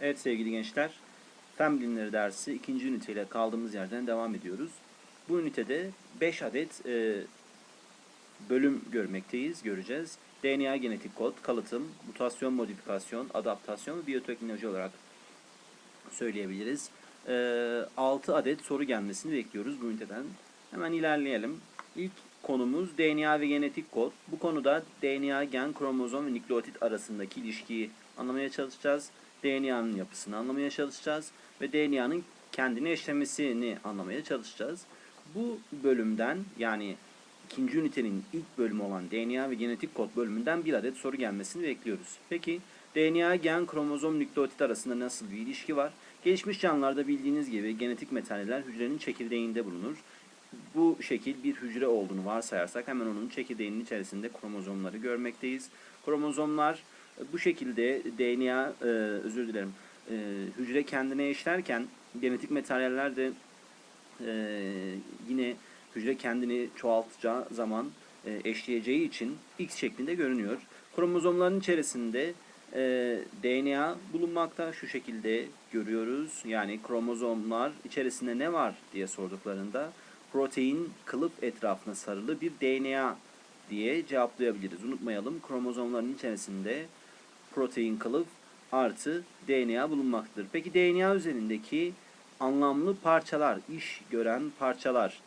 Evet sevgili gençler, Fen Bilimleri dersi ikinci üniteyle kaldığımız yerden devam ediyoruz. Bu ünitede 5 adet e, bölüm görmekteyiz, göreceğiz. DNA genetik kod, kalıtım, mutasyon modifikasyon, adaptasyon ve biyoteknoloji olarak söyleyebiliriz. E, 6 adet soru gelmesini bekliyoruz bu üniteden. Hemen ilerleyelim. İlk konumuz DNA ve genetik kod. Bu konuda DNA, gen, kromozom ve nükleotit arasındaki ilişkiyi anlamaya çalışacağız. DNA'nın yapısını anlamaya çalışacağız ve DNA'nın kendini eşlemesini anlamaya çalışacağız. Bu bölümden yani ikinci ünitenin ilk bölümü olan DNA ve genetik kod bölümünden bir adet soru gelmesini bekliyoruz. Peki DNA, gen, kromozom, nükleotit arasında nasıl bir ilişki var? Gelişmiş canlılarda bildiğiniz gibi genetik materyaller hücrenin çekirdeğinde bulunur. Bu şekil bir hücre olduğunu varsayarsak hemen onun çekirdeğinin içerisinde kromozomları görmekteyiz. Kromozomlar bu şekilde DNA, e, özür dilerim, e, hücre kendine eşlerken genetik materyaller de e, yine hücre kendini çoğaltacağı zaman e, eşleyeceği için X şeklinde görünüyor. Kromozomların içerisinde e, DNA bulunmakta. Şu şekilde görüyoruz. Yani kromozomlar içerisinde ne var diye sorduklarında protein kılıf etrafına sarılı bir DNA diye cevaplayabiliriz. Unutmayalım kromozomların içerisinde protein kılıf artı DNA bulunmaktadır. Peki DNA üzerindeki anlamlı parçalar, iş gören parçalar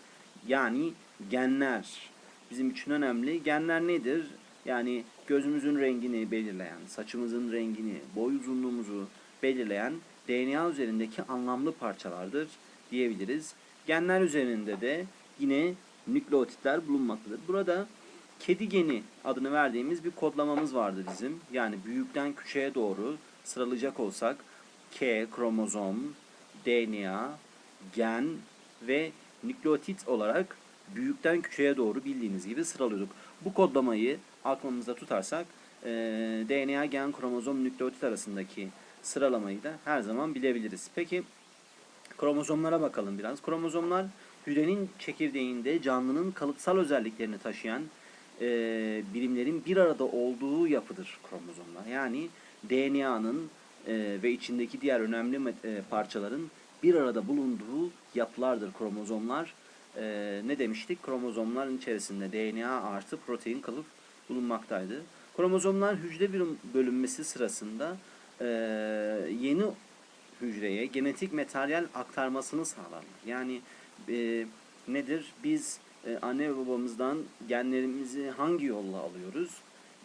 yani genler bizim için önemli. Genler nedir? Yani gözümüzün rengini belirleyen, saçımızın rengini, boy uzunluğumuzu belirleyen DNA üzerindeki anlamlı parçalardır diyebiliriz. Genler üzerinde de yine nükleotitler bulunmaktadır. Burada kedi geni adını verdiğimiz bir kodlamamız vardı bizim. Yani büyükten küçüğe doğru sıralayacak olsak K, kromozom, DNA, gen ve nükleotit olarak büyükten küçüğe doğru bildiğiniz gibi sıralıyorduk. Bu kodlamayı aklımızda tutarsak e, DNA, gen, kromozom, nükleotit arasındaki sıralamayı da her zaman bilebiliriz. Peki kromozomlara bakalım biraz. Kromozomlar hücrenin çekirdeğinde canlının kalıtsal özelliklerini taşıyan e, birimlerin bir arada olduğu yapıdır kromozomlar. Yani DNA'nın e, ve içindeki diğer önemli e, parçaların bir arada bulunduğu yapılardır kromozomlar. E, ne demiştik? Kromozomların içerisinde DNA artı protein kalıp bulunmaktaydı. Kromozomlar hücre bir bölünmesi sırasında e, yeni hücreye genetik materyal aktarmasını sağlarlar. Yani e, nedir? Biz e, anne ve babamızdan genlerimizi hangi yolla alıyoruz?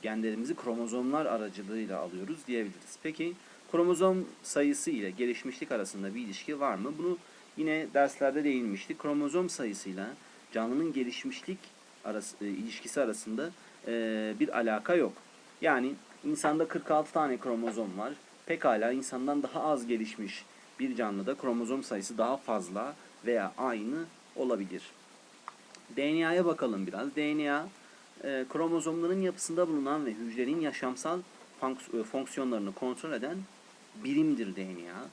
Genlerimizi kromozomlar aracılığıyla alıyoruz diyebiliriz. Peki kromozom sayısı ile gelişmişlik arasında bir ilişki var mı? Bunu yine derslerde değinmiştik. Kromozom sayısıyla canlının gelişmişlik arası, e, ilişkisi arasında e, bir alaka yok. Yani insanda 46 tane kromozom var. Pekala insandan daha az gelişmiş bir canlıda kromozom sayısı daha fazla veya aynı olabilir. DNA'ya bakalım biraz. DNA e, kromozomların yapısında bulunan ve hücrenin yaşamsal e, fonksiyonlarını kontrol eden birimdir DNA.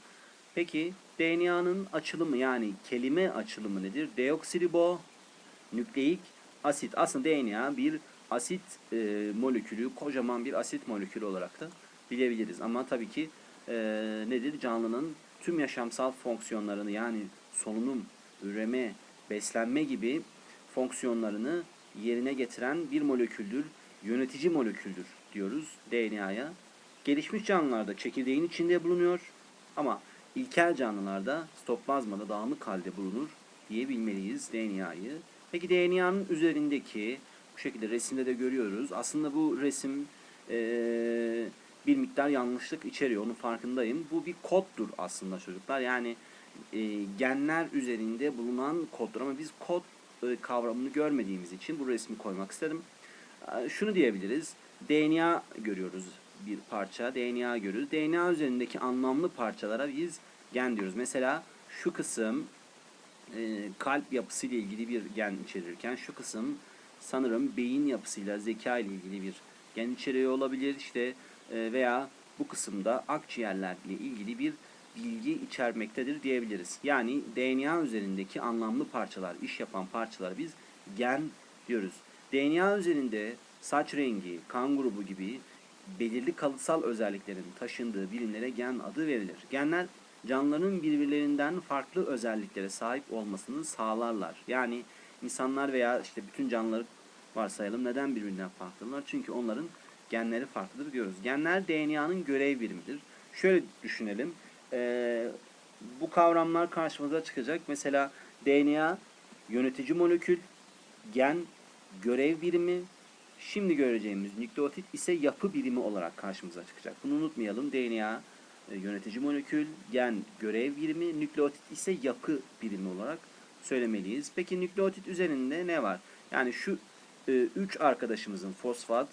Peki DNA'nın açılımı yani kelime açılımı nedir? Deoksiribo nükleik asit. Aslında DNA bir asit e, molekülü, kocaman bir asit molekülü olarak da bilebiliriz. Ama tabii ki e, nedir? Canlının tüm yaşamsal fonksiyonlarını yani solunum, üreme, beslenme gibi fonksiyonlarını yerine getiren bir moleküldür. Yönetici moleküldür diyoruz DNA'ya. Gelişmiş canlılarda çekirdeğin içinde bulunuyor ama ilkel canlılarda stoplazmada dağınık halde bulunur diyebilmeliyiz DNA'yı. Peki DNA'nın üzerindeki bu şekilde resimde de görüyoruz. Aslında bu resim ee, bir miktar yanlışlık içeriyor. Onun farkındayım. Bu bir koddur aslında çocuklar. Yani e, genler üzerinde bulunan koddur ama biz kod kavramını görmediğimiz için bu resmi koymak istedim. E, şunu diyebiliriz. DNA görüyoruz bir parça. DNA görüyoruz. DNA üzerindeki anlamlı parçalara biz gen diyoruz. Mesela şu kısım e, kalp yapısıyla ilgili bir gen içerirken şu kısım sanırım beyin yapısıyla zeka ile ilgili bir gen içeriği olabilir. İşte e, veya bu kısımda akciğerlerle ilgili bir bilgi içermektedir diyebiliriz. Yani DNA üzerindeki anlamlı parçalar, iş yapan parçalar biz gen diyoruz. DNA üzerinde saç rengi, kan grubu gibi belirli kalıtsal özelliklerin taşındığı birimlere gen adı verilir. Genler canlıların birbirlerinden farklı özelliklere sahip olmasını sağlarlar. Yani insanlar veya işte bütün canlıları varsayalım neden birbirinden farklılar? Çünkü onların genleri farklıdır diyoruz. Genler DNA'nın görev birimidir. Şöyle düşünelim. Ee, bu kavramlar karşımıza çıkacak. Mesela DNA yönetici molekül, gen görev birimi, şimdi göreceğimiz nükleotit ise yapı birimi olarak karşımıza çıkacak. Bunu unutmayalım. DNA e, yönetici molekül, gen görev birimi, nükleotit ise yapı birimi olarak söylemeliyiz. Peki nükleotit üzerinde ne var? Yani şu e, üç arkadaşımızın fosfat,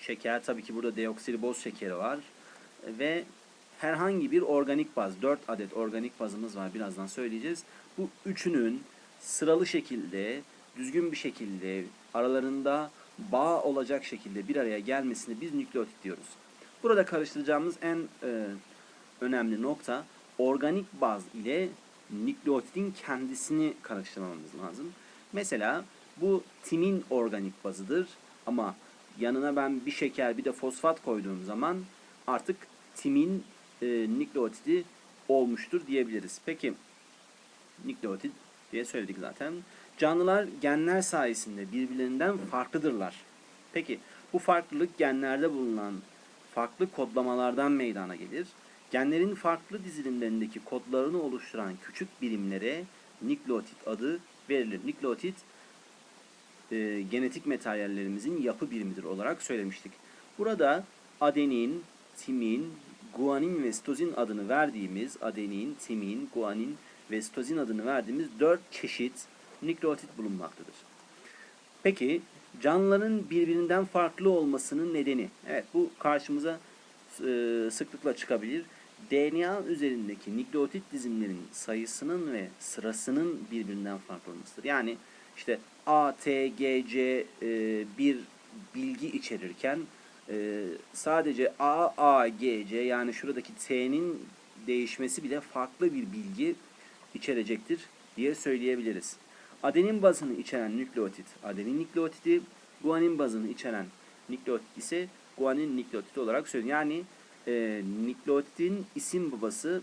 şeker tabii ki burada deoksiriboz şekeri var E, ve herhangi bir organik baz, 4 adet organik bazımız var birazdan söyleyeceğiz. Bu üçünün sıralı şekilde, düzgün bir şekilde aralarında bağ olacak şekilde bir araya gelmesini biz nükleotit diyoruz. Burada karıştıracağımız en e, önemli nokta organik baz ile nükleotitin kendisini karıştırmamız lazım. Mesela bu timin organik bazıdır ama yanına ben bir şeker bir de fosfat koyduğum zaman artık timin e, nükleotidi olmuştur diyebiliriz. Peki nükleotit diye söyledik zaten. Canlılar genler sayesinde birbirlerinden farklıdırlar. Peki bu farklılık genlerde bulunan farklı kodlamalardan meydana gelir. Genlerin farklı dizilimlerindeki kodlarını oluşturan küçük birimlere nükleotit adı verilir. Nükleotit e, genetik materyallerimizin yapı birimidir olarak söylemiştik. Burada adenin, timin, guanin ve sitozin adını verdiğimiz adenin, timin, guanin ve sitozin adını verdiğimiz dört çeşit nükleotit bulunmaktadır. Peki canlıların birbirinden farklı olmasının nedeni? Evet bu karşımıza e, sıklıkla çıkabilir. DNA üzerindeki nükleotit dizimlerin sayısının ve sırasının birbirinden farklı olmasıdır. Yani işte A, T, G, C e, bir bilgi içerirken e, sadece A, A, G, C yani şuradaki T'nin değişmesi bile farklı bir bilgi içerecektir diye söyleyebiliriz. Adenin bazını içeren nükleotit adenin nükleotidi, guanin bazını içeren nükleotit ise guanin nükleotidi olarak söyleniyor. Yani e, nükleotitin isim babası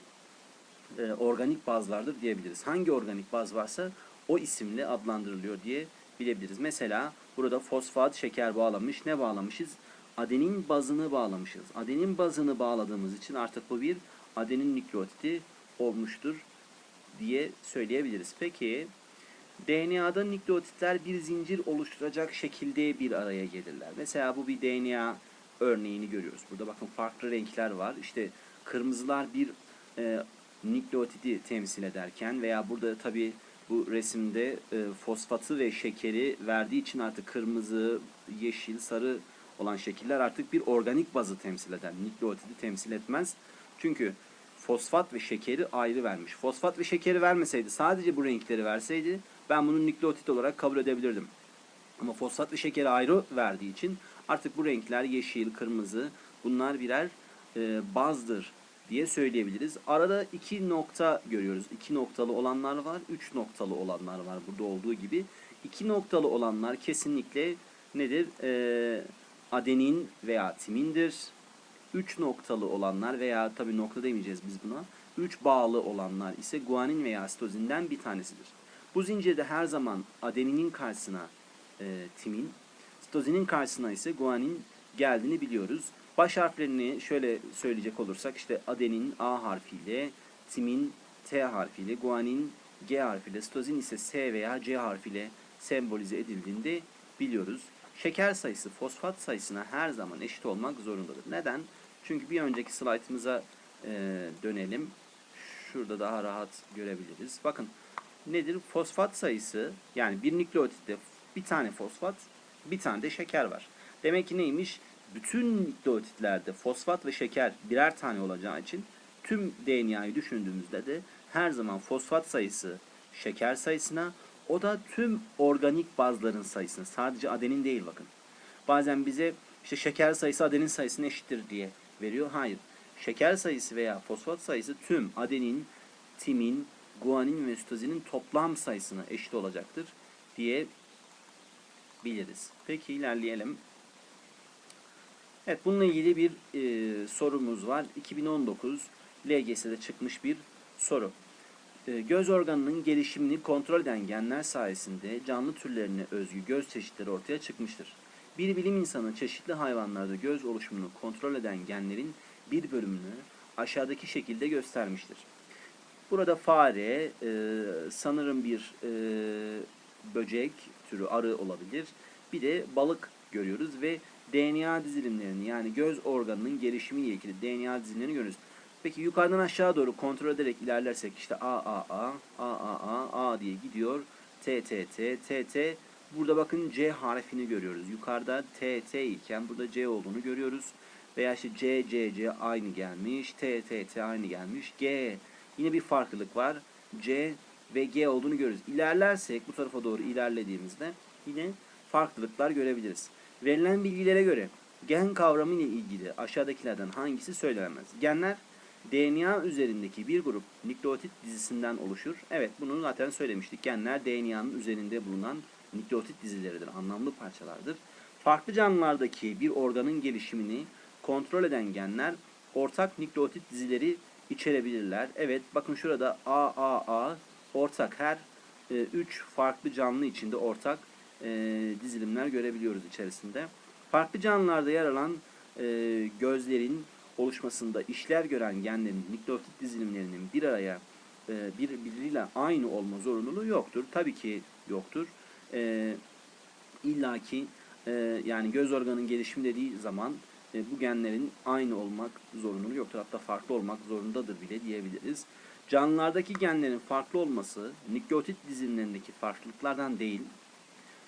e, organik bazlardır diyebiliriz. Hangi organik baz varsa o isimle adlandırılıyor diye bilebiliriz. Mesela burada fosfat şeker bağlamış. Ne bağlamışız? Adenin bazını bağlamışız. Adenin bazını bağladığımız için artık bu bir adenin nükleotidi olmuştur diye söyleyebiliriz. Peki DNA'da nükleotitler bir zincir oluşturacak şekilde bir araya gelirler. Mesela bu bir DNA örneğini görüyoruz. Burada bakın farklı renkler var. İşte kırmızılar bir e, nükleotidi temsil ederken veya burada tabi bu resimde e, fosfatı ve şekeri verdiği için artık kırmızı, yeşil, sarı olan şekiller artık bir organik bazı temsil eder. Nükleotidi temsil etmez. Çünkü fosfat ve şekeri ayrı vermiş. Fosfat ve şekeri vermeseydi, sadece bu renkleri verseydi ben bunu nükleotit olarak kabul edebilirdim. Ama fosfat ve şekeri ayrı verdiği için artık bu renkler yeşil, kırmızı bunlar birer e, bazdır diye söyleyebiliriz. Arada iki nokta görüyoruz. İki noktalı olanlar var, üç noktalı olanlar var burada olduğu gibi. İki noktalı olanlar kesinlikle nedir? E, adenin veya timindir. Üç noktalı olanlar veya tabi nokta demeyeceğiz biz buna. Üç bağlı olanlar ise guanin veya sitozinden bir tanesidir. Bu zincirde her zaman adeninin karşısına e, timin, sitozinin karşısına ise guanin geldiğini biliyoruz. Baş harflerini şöyle söyleyecek olursak işte adenin A harfiyle, timin T harfiyle, guanin G harfiyle, sitozin ise S veya C harfiyle sembolize edildiğinde biliyoruz. Şeker sayısı fosfat sayısına her zaman eşit olmak zorundadır. Neden? Çünkü bir önceki slaytımıza e, dönelim. Şurada daha rahat görebiliriz. Bakın nedir? Fosfat sayısı yani bir nükleotitte bir tane fosfat, bir tane de şeker var. Demek ki neymiş? Bütün nükleotitlerde fosfat ve şeker birer tane olacağı için tüm DNA'yı düşündüğümüzde de her zaman fosfat sayısı şeker sayısına o da tüm organik bazların sayısına sadece adenin değil bakın. Bazen bize işte şeker sayısı adenin sayısına eşittir diye veriyor. Hayır. Şeker sayısı veya fosfat sayısı tüm adenin, timin, guanin ve sitozinin toplam sayısına eşit olacaktır diye biliriz. Peki ilerleyelim. Evet bununla ilgili bir e, sorumuz var. 2019 LGS'de çıkmış bir soru. E, göz organının gelişimini kontrol eden genler sayesinde canlı türlerine özgü göz çeşitleri ortaya çıkmıştır. Bir bilim insanı çeşitli hayvanlarda göz oluşumunu kontrol eden genlerin bir bölümünü aşağıdaki şekilde göstermiştir. Burada fare, e, sanırım bir e, böcek türü arı olabilir. Bir de balık görüyoruz ve DNA dizilimlerini yani göz organının gelişimiyle ilgili DNA dizilimlerini görüyoruz. Peki yukarıdan aşağı doğru kontrol ederek ilerlersek işte A A A A A A A diye gidiyor. T T T T T Burada bakın C harfini görüyoruz. Yukarıda T T iken burada C olduğunu görüyoruz. Veya işte C C C aynı gelmiş. T T T aynı gelmiş. G yine bir farklılık var. C ve G olduğunu görürüz. İlerlersek bu tarafa doğru ilerlediğimizde yine farklılıklar görebiliriz. Verilen bilgilere göre gen kavramı ile ilgili aşağıdakilerden hangisi söylenemez? Genler DNA üzerindeki bir grup nükleotit dizisinden oluşur. Evet bunu zaten söylemiştik. Genler DNA'nın üzerinde bulunan nükleotit dizileridir, anlamlı parçalardır. Farklı canlılardaki bir organın gelişimini kontrol eden genler ortak nükleotit dizileri içerebilirler. Evet bakın şurada A, A, A ortak her 3 farklı canlı içinde ortak e, dizilimler görebiliyoruz içerisinde. Farklı canlılarda yer alan e, gözlerin oluşmasında işler gören genlerin nükleotit dizilimlerinin bir araya e, birbiriyle aynı olma zorunluluğu yoktur. Tabii ki yoktur. E, İlla ki e, yani göz organının gelişimi dediği zaman e, bu genlerin aynı olmak zorunluluğu yoktur. Hatta farklı olmak zorundadır bile diyebiliriz. Canlılardaki genlerin farklı olması nükleotit dizilimlerindeki farklılıklardan değil,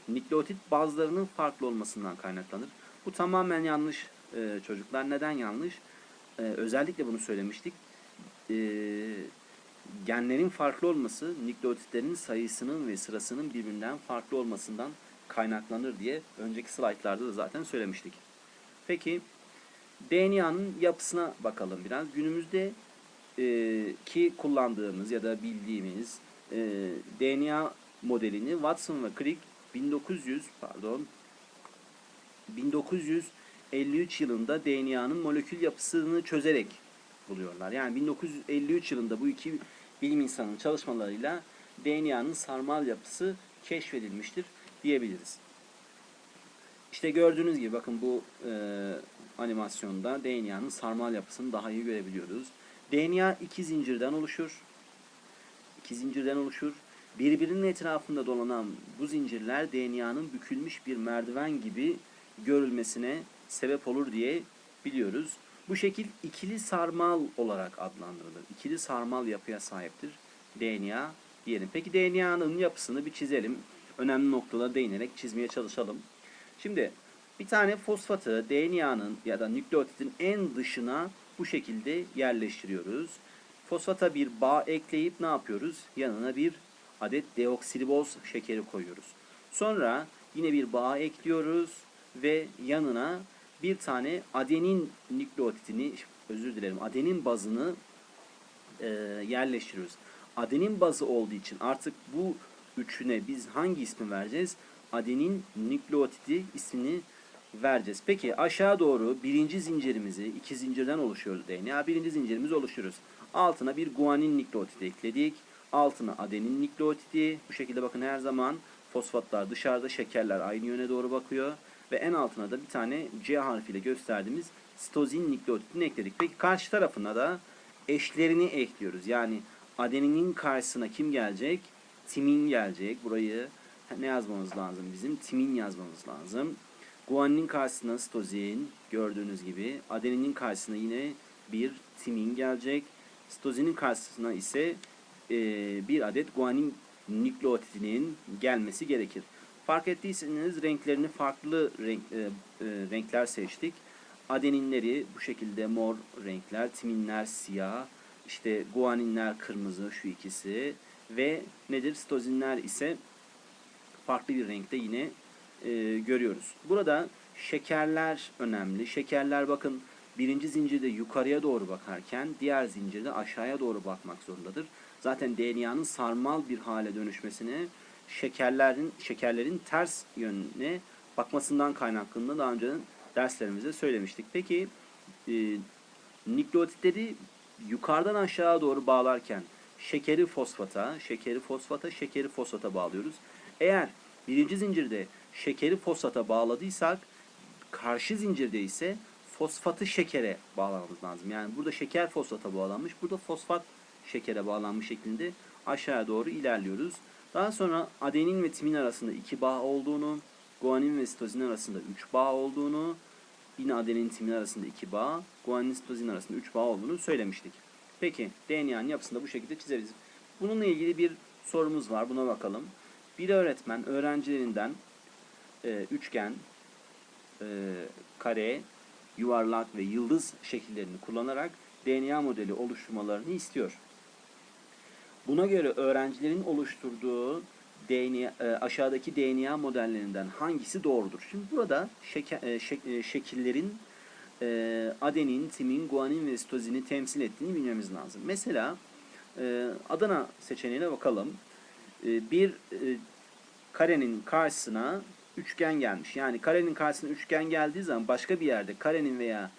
nükleotit bazlarının farklı olmasından kaynaklanır. Bu tamamen yanlış e, çocuklar. Neden yanlış? E, özellikle bunu söylemiştik. E, genlerin farklı olması nükleotitlerin sayısının ve sırasının birbirinden farklı olmasından kaynaklanır diye önceki slaytlarda da zaten söylemiştik. Peki DNA'nın yapısına bakalım biraz. Günümüzde e, ki kullandığımız ya da bildiğimiz e, DNA modelini Watson ve Crick 1900 pardon 1953 yılında DNA'nın molekül yapısını çözerek buluyorlar. Yani 1953 yılında bu iki bilim insanının çalışmalarıyla DNA'nın sarmal yapısı keşfedilmiştir diyebiliriz. İşte gördüğünüz gibi bakın bu e, animasyonda DNA'nın sarmal yapısını daha iyi görebiliyoruz. DNA iki zincirden oluşur. İki zincirden oluşur. Birbirinin etrafında dolanan bu zincirler DNA'nın bükülmüş bir merdiven gibi görülmesine sebep olur diye biliyoruz. Bu şekil ikili sarmal olarak adlandırılır. İkili sarmal yapıya sahiptir DNA diyelim. Peki DNA'nın yapısını bir çizelim. Önemli noktalara değinerek çizmeye çalışalım. Şimdi bir tane fosfatı DNA'nın ya da nükleotidin en dışına bu şekilde yerleştiriyoruz. Fosfata bir bağ ekleyip ne yapıyoruz? Yanına bir adet deoksiriboz şekeri koyuyoruz. Sonra yine bir bağ ekliyoruz ve yanına bir tane adenin nükleotidini özür dilerim adenin bazını e, yerleştiriyoruz. Adenin bazı olduğu için artık bu üçüne biz hangi ismi vereceğiz? Adenin nükleotidi ismini vereceğiz. Peki aşağı doğru birinci zincirimizi iki zincirden oluşuyor DNA. Birinci zincirimizi oluşturuyoruz. Altına bir guanin nükleotidi ekledik. Altına adenin nükleotidi. Bu şekilde bakın her zaman fosfatlar dışarıda, şekerler aynı yöne doğru bakıyor. Ve en altına da bir tane C harfiyle gösterdiğimiz sitozin nükleotidini ekledik. Peki karşı tarafına da eşlerini ekliyoruz. Yani adeninin karşısına kim gelecek? Timin gelecek. Burayı ne yazmamız lazım bizim? Timin yazmamız lazım. Guaninin karşısına sitozin gördüğünüz gibi. Adeninin karşısına yine bir timin gelecek. Sitozinin karşısına ise e, bir adet guanin nükleotidinin gelmesi gerekir. Fark ettiyseniz renklerini farklı renk, e, e, renkler seçtik. Adeninleri bu şekilde mor renkler, timinler siyah, işte guaninler kırmızı şu ikisi ve nedir sitozinler ise farklı bir renkte yine e, görüyoruz. Burada şekerler önemli. Şekerler bakın birinci zincirde yukarıya doğru bakarken diğer zincirde aşağıya doğru bakmak zorundadır. Zaten DNA'nın sarmal bir hale dönüşmesine şekerlerin şekerlerin ters yönüne bakmasından kaynaklandı. Daha önce derslerimizde söylemiştik. Peki e, nükleotitleri yukarıdan aşağı doğru bağlarken şekeri fosfata, şekeri fosfata, şekeri fosfata bağlıyoruz. Eğer birinci zincirde şekeri fosfata bağladıysak karşı zincirde ise fosfatı şekere bağlamamız lazım. Yani burada şeker fosfata bağlanmış, burada fosfat şekere bağlanmış şeklinde aşağıya doğru ilerliyoruz. Daha sonra adenin ve timin arasında iki bağ olduğunu, guanin ve sitozin arasında üç bağ olduğunu, yine adenin timin arasında iki bağ, guanin sitozin arasında üç bağ olduğunu söylemiştik. Peki DNA'nın yapısını da bu şekilde çizeriz. Bununla ilgili bir sorumuz var. Buna bakalım. Bir öğretmen öğrencilerinden e, üçgen, e, kare, yuvarlak ve yıldız şekillerini kullanarak DNA modeli oluşturmalarını istiyor. Buna göre öğrencilerin oluşturduğu DNA, e, aşağıdaki DNA modellerinden hangisi doğrudur? Şimdi burada e, e, şekillerin adenin, timin, guanin ve sitozini temsil ettiğini bilmemiz lazım. Mesela Adana seçeneğine bakalım. Bir karenin karşısına üçgen gelmiş. Yani karenin karşısına üçgen geldiği zaman başka bir yerde karenin veya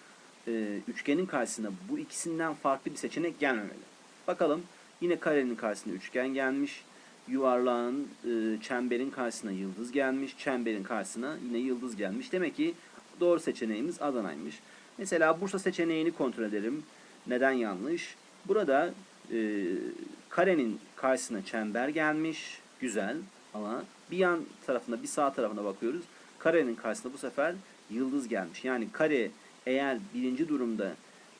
üçgenin karşısına bu ikisinden farklı bir seçenek gelmemeli. Bakalım yine karenin karşısına üçgen gelmiş. Yuvarlağın, e, çemberin karşısına yıldız gelmiş. Çemberin karşısına yine yıldız gelmiş. Demek ki doğru seçeneğimiz Adana'ymış. Mesela Bursa seçeneğini kontrol edelim. Neden yanlış? Burada e, karenin karşısına çember gelmiş. Güzel ama bir yan tarafına bir sağ tarafına bakıyoruz. Karenin karşısına bu sefer yıldız gelmiş. Yani kare eğer birinci durumda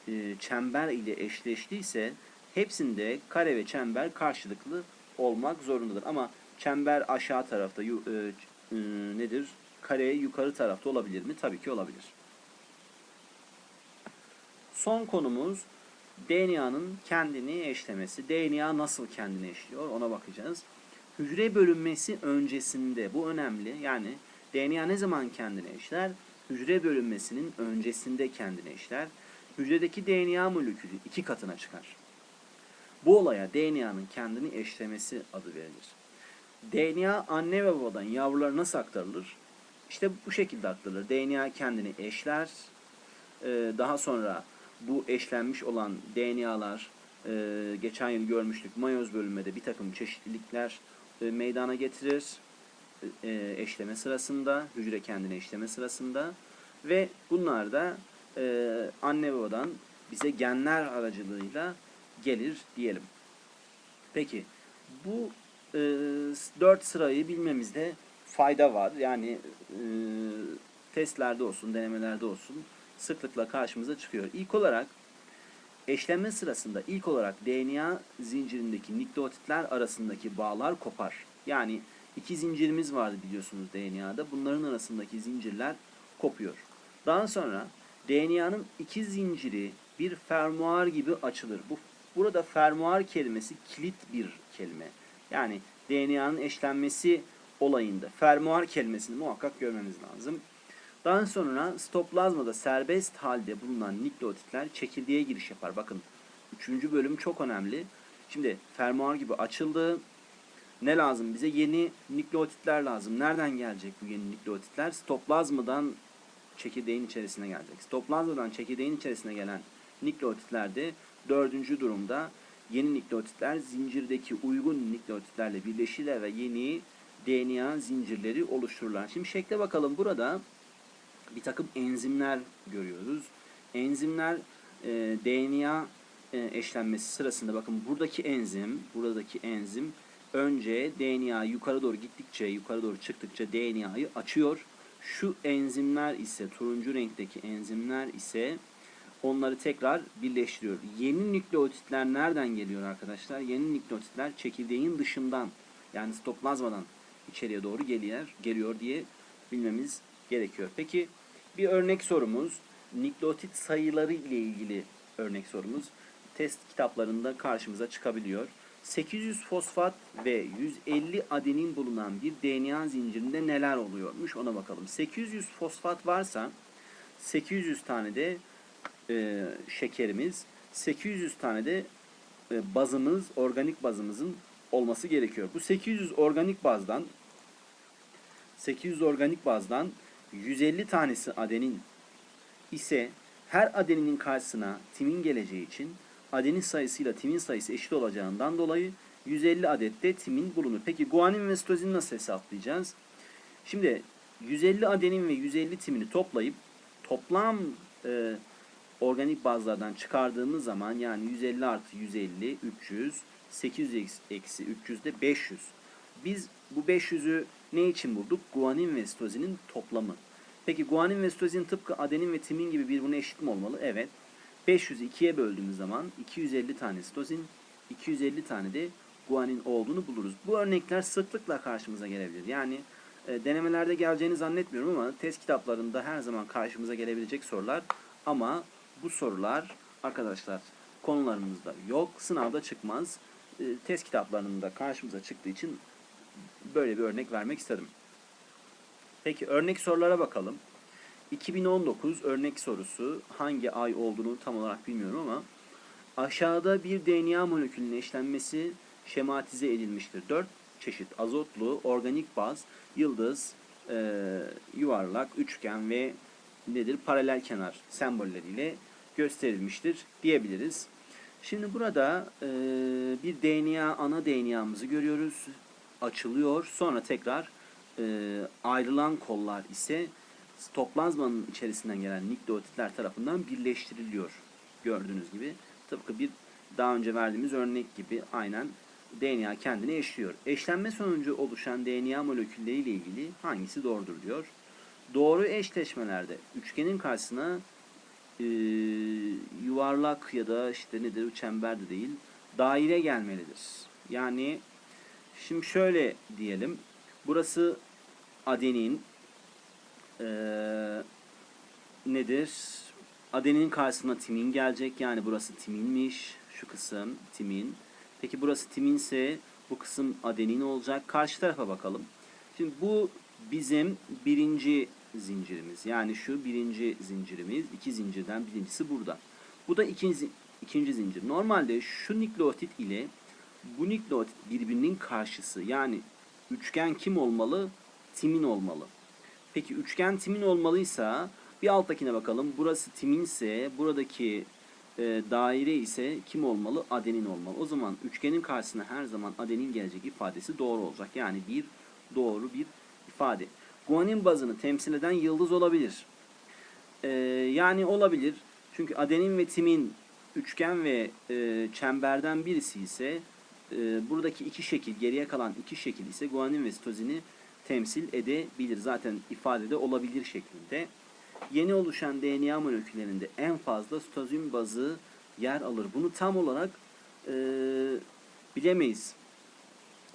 e, çember ile eşleştiyse hepsinde kare ve çember karşılıklı olmak zorundadır. Ama çember aşağı tarafta yu- e, e, nedir? Kare yukarı tarafta olabilir mi? Tabii ki olabilir. Son konumuz DNA'nın kendini eşlemesi. DNA nasıl kendini eşliyor ona bakacağız. Hücre bölünmesi öncesinde bu önemli. Yani DNA ne zaman kendini eşler? Hücre bölünmesinin öncesinde kendini eşler. Hücredeki DNA molekülü iki katına çıkar. Bu olaya DNA'nın kendini eşlemesi adı verilir. DNA anne ve babadan yavrulara nasıl aktarılır? İşte bu şekilde aktarılır. DNA kendini eşler. Ee, daha sonra bu eşlenmiş olan DNA'lar e, geçen yıl görmüştük mayoz bölünmede bir takım çeşitlilikler e, meydana getirir e, eşleme sırasında, hücre kendini eşleme sırasında ve bunlar da e, anne babadan bize genler aracılığıyla gelir diyelim. Peki bu e, dört sırayı bilmemizde fayda var. Yani e, testlerde olsun, denemelerde olsun sıklıkla karşımıza çıkıyor. İlk olarak eşlenme sırasında ilk olarak DNA zincirindeki nükleotitler arasındaki bağlar kopar. Yani iki zincirimiz vardı biliyorsunuz DNA'da. Bunların arasındaki zincirler kopuyor. Daha sonra DNA'nın iki zinciri bir fermuar gibi açılır. Bu burada fermuar kelimesi kilit bir kelime. Yani DNA'nın eşlenmesi olayında fermuar kelimesini muhakkak görmemiz lazım. Daha sonra stoplazmada serbest halde bulunan nükleotitler çekirdeğe giriş yapar. Bakın üçüncü bölüm çok önemli. Şimdi fermuar gibi açıldı. Ne lazım bize? Yeni nükleotitler lazım. Nereden gelecek bu yeni nükleotitler? Stoplazmadan çekirdeğin içerisine gelecek. Stoplazmadan çekirdeğin içerisine gelen nükleotitler de dördüncü durumda yeni nükleotitler zincirdeki uygun nükleotitlerle birleşirler ve yeni DNA zincirleri oluştururlar. Şimdi şekle bakalım. Burada bir takım enzimler görüyoruz. Enzimler e, DNA e, eşlenmesi sırasında bakın buradaki enzim, buradaki enzim önce DNA yukarı doğru gittikçe, yukarı doğru çıktıkça DNA'yı açıyor. Şu enzimler ise turuncu renkteki enzimler ise onları tekrar birleştiriyor. Yeni nükleotitler nereden geliyor arkadaşlar? Yeni nükleotitler çekirdeğin dışından yani stoplazmadan içeriye doğru geliyor, geliyor diye bilmemiz gerekiyor. Peki bir örnek sorumuz nükleotit sayıları ile ilgili örnek sorumuz test kitaplarında karşımıza çıkabiliyor. 800 fosfat ve 150 adenin bulunan bir DNA zincirinde neler oluyormuş ona bakalım. 800 fosfat varsa 800 tane de e, şekerimiz, 800 tane de e, bazımız, organik bazımızın olması gerekiyor. Bu 800 organik bazdan 800 organik bazdan 150 tanesi adenin, ise her adeninin karşısına timin geleceği için adenin sayısıyla timin sayısı eşit olacağından dolayı 150 adette timin bulunur. Peki guanin ve sitozini nasıl hesaplayacağız? Şimdi 150 adenin ve 150 timini toplayıp toplam e, organik bazlardan çıkardığımız zaman yani 150 artı 150 300 800 eksi- eksi 300 de 500. Biz bu 500'ü ne için bulduk? Guanin ve sitozinin toplamı. Peki guanin ve sitozin tıpkı adenin ve timin gibi birbirine eşit mi olmalı? Evet. 500'ü 2'ye böldüğümüz zaman 250 tane sitozin, 250 tane de guanin olduğunu buluruz. Bu örnekler sıklıkla karşımıza gelebilir. Yani e, denemelerde geleceğini zannetmiyorum ama test kitaplarında her zaman karşımıza gelebilecek sorular. Ama bu sorular arkadaşlar konularımızda yok. Sınavda çıkmaz. E, test kitaplarında karşımıza çıktığı için böyle bir örnek vermek istedim. Peki örnek sorulara bakalım. 2019 örnek sorusu hangi ay olduğunu tam olarak bilmiyorum ama aşağıda bir DNA molekülünün eşlenmesi şematize edilmiştir. 4 çeşit azotlu organik baz, yıldız, e, yuvarlak, üçgen ve nedir paralel kenar sembolleriyle gösterilmiştir diyebiliriz. Şimdi burada e, bir DNA ana DNA'mızı görüyoruz. Açılıyor. Sonra tekrar e, ayrılan kollar ise toplazmanın içerisinden gelen nükleotitler tarafından birleştiriliyor. Gördüğünüz gibi. Tıpkı bir daha önce verdiğimiz örnek gibi aynen DNA kendini eşliyor. Eşlenme sonucu oluşan DNA molekülleriyle ilgili hangisi doğrudur diyor. Doğru eşleşmelerde üçgenin karşısına e, yuvarlak ya da işte nedir çember de değil daire gelmelidir. Yani şimdi şöyle diyelim. Burası adenin e, nedir? Adenin karşısına timin gelecek. Yani burası timinmiş. Şu kısım timin. Peki burası timinse bu kısım adenin olacak. Karşı tarafa bakalım. Şimdi bu bizim birinci zincirimiz. Yani şu birinci zincirimiz. iki zincirden birincisi burada. Bu da ikinci, ikinci zincir. Normalde şu nükleotit ile bu nükleotit birbirinin karşısı. Yani üçgen kim olmalı? Timin olmalı. Peki üçgen timin olmalıysa bir alttakine bakalım. Burası timinse buradaki e, daire ise kim olmalı? Adenin olmalı. O zaman üçgenin karşısına her zaman adenin gelecek ifadesi doğru olacak. Yani bir doğru bir ifade. Guanin bazını temsil eden yıldız olabilir. E, yani olabilir. Çünkü adenin ve timin üçgen ve e, çemberden birisi ise e, buradaki iki şekil, geriye kalan iki şekil ise guanin ve sitozini temsil edebilir. Zaten ifadede olabilir şeklinde. Yeni oluşan DNA moleküllerinde en fazla sitozin bazı yer alır. Bunu tam olarak e, bilemeyiz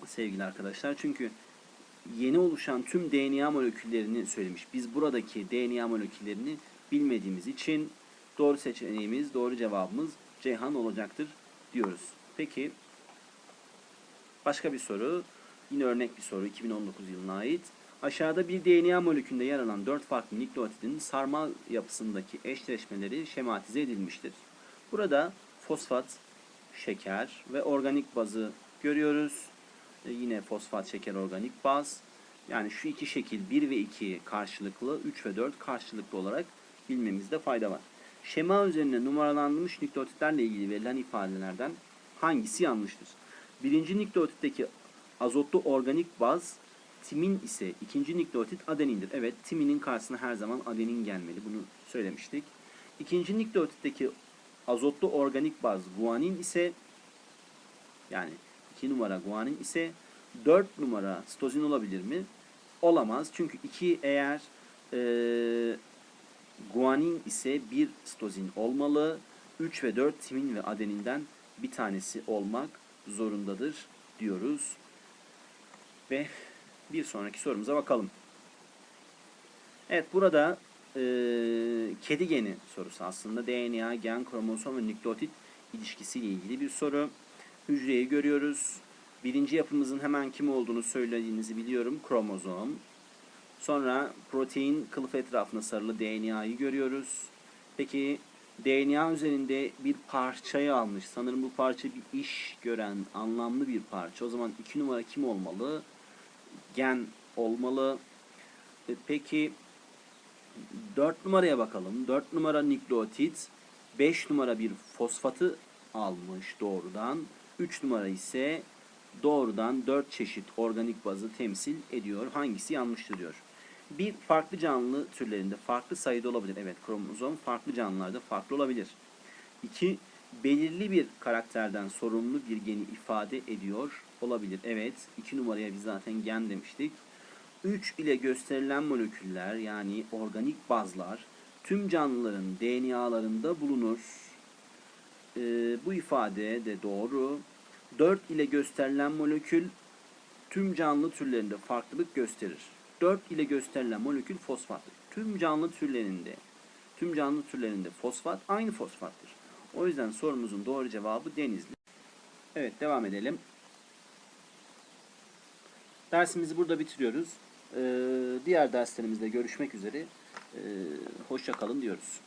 sevgili arkadaşlar. Çünkü yeni oluşan tüm DNA moleküllerini söylemiş. Biz buradaki DNA moleküllerini bilmediğimiz için doğru seçeneğimiz, doğru cevabımız Ceyhan olacaktır diyoruz. Peki başka bir soru. Yine örnek bir soru 2019 yılına ait. Aşağıda bir DNA molekülünde yer alan 4 farklı nükleotidin sarmal yapısındaki eşleşmeleri şematize edilmiştir. Burada fosfat, şeker ve organik bazı görüyoruz. E, yine fosfat, şeker, organik baz. Yani şu iki şekil 1 ve 2 karşılıklı, 3 ve 4 karşılıklı olarak bilmemizde fayda var. Şema üzerine numaralanmış nükleotitlerle ilgili verilen ifadelerden hangisi yanlıştır? Birinci nükleotitteki azotlu organik baz timin ise ikinci nükleotit adenindir. Evet timinin karşısına her zaman adenin gelmeli. Bunu söylemiştik. İkinci nükleotitteki azotlu organik baz guanin ise yani 2 numara guanin ise 4 numara sitozin olabilir mi? Olamaz. Çünkü 2 eğer e, guanin ise bir sitozin olmalı. 3 ve 4 timin ve adeninden bir tanesi olmak zorundadır diyoruz. Ve bir sonraki sorumuza bakalım. Evet burada e, kedi geni sorusu aslında DNA, gen, kromozom ve nükleotit ilişkisiyle ilgili bir soru. Hücreyi görüyoruz. Birinci yapımızın hemen kim olduğunu söylediğinizi biliyorum. Kromozom. Sonra protein kılıf etrafına sarılı DNA'yı görüyoruz. Peki DNA üzerinde bir parçayı almış. Sanırım bu parça bir iş gören anlamlı bir parça. O zaman iki numara kim olmalı? Gen olmalı. E, Peki 4 numaraya bakalım. 4 numara nükleotit. 5 numara bir fosfatı almış doğrudan. 3 numara ise doğrudan 4 çeşit organik bazı temsil ediyor. Hangisi yanlıştır diyor. Bir farklı canlı türlerinde farklı sayıda olabilir. Evet kromozom farklı canlılarda farklı olabilir. 2. Belirli bir karakterden sorumlu bir geni ifade ediyor olabilir. Evet 2 numaraya biz zaten gen demiştik. 3 ile gösterilen moleküller yani organik bazlar tüm canlıların DNA'larında bulunur. Ee, bu ifade de doğru. 4 ile gösterilen molekül tüm canlı türlerinde farklılık gösterir. 4 ile gösterilen molekül fosfattır. Tüm canlı türlerinde tüm canlı türlerinde fosfat aynı fosfattır. O yüzden sorumuzun doğru cevabı Denizli. Evet devam edelim. Dersimizi burada bitiriyoruz. Ee, diğer derslerimizde görüşmek üzere. Ee, hoşça kalın diyoruz.